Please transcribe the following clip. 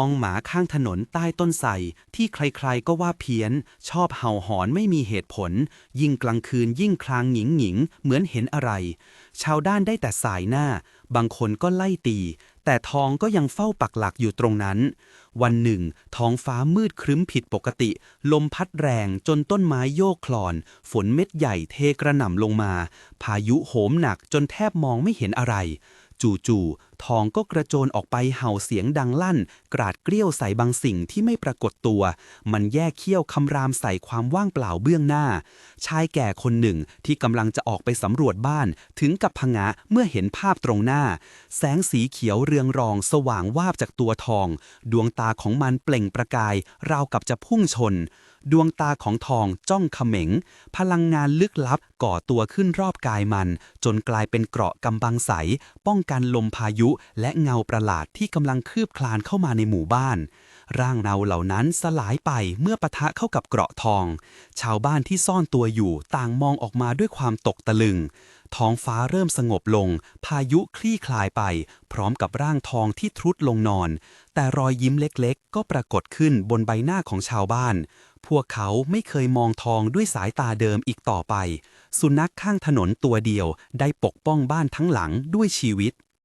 องหมาข้างถนนใต้ต้นไทรที่ใครๆก็ว่าเพี้ยน ชอบเห่าหอนไม่มีเหตุผล ยิ่งกลางคืนยิ่งคลางหงิงหงิงๆเหมือนเห็นอะไร ชาวด้านได้แต่สายหน้า บางคนก็ไล่ตี แต่ทองก็ยังเฝ้าปักหลักอยู่ตรงนั้น วันหนึ่ง ท้องฟ้ามืดครึ้มผิดปกติ ลมพัดแรงจนต้นไม้โยกคลอน ฝนเม็ดใหญ่เทกระหน่ำลงมา พายุโหมหนักจนแทบมองไม่เห็นอะไร จู่ๆ ทองก็กระโจนออกไปเห่าเสียงดังลั่น กราดเกลี้ยวใส่บางสิ่งที่ไม่ปรากฏตัว มันแยกเขี้ยวคำรามใส่ความว่างเปล่าเบื้องหน้า ชายแก่คนหนึ่งที่กำลังจะออกไปสำรวจบ้านถึงกับพงะเมื่อเห็นภาพตรงหน้า แสงสีเขียวเรืองรองสว่างวาบจากตัวทอง ดวงตาของมันเปล่งประกาย ราวกับจะพุ่งชน ดวงตาของทองจ้องเขม็ง พลังงานลึกลับก่อตัวขึ้นรอบกายมัน จนกลายเป็นเกราะกำบังใส ป้องกันลมพายุและเงาประหลาดที่กำลังคืบคลานเข้ามาในหมู่บ้าน ร่างเนาเหล่านั้นสลายไปเมื่อปะทะเข้ากับเกราะทอง ชาวบ้านที่ซ่อนตัวอยู่ต่างมองออกมาด้วยความตกตะลึง ท้องฟ้าเริ่มสงบลง พายุคลี่คลายไป พร้อมกับร่างทองที่ทรุดลงนอน แต่รอยยิ้มเล็กๆ ก็ปรากฏขึ้นบนใบหน้าของชาวบ้านพวกเขาไม่เคยมองทองด้วยสายตาเดิมอีกต่อไป สุนัขข้างถนนตัวเดียวได้ปกป้องบ้านทั้งหลังด้วยชีวิต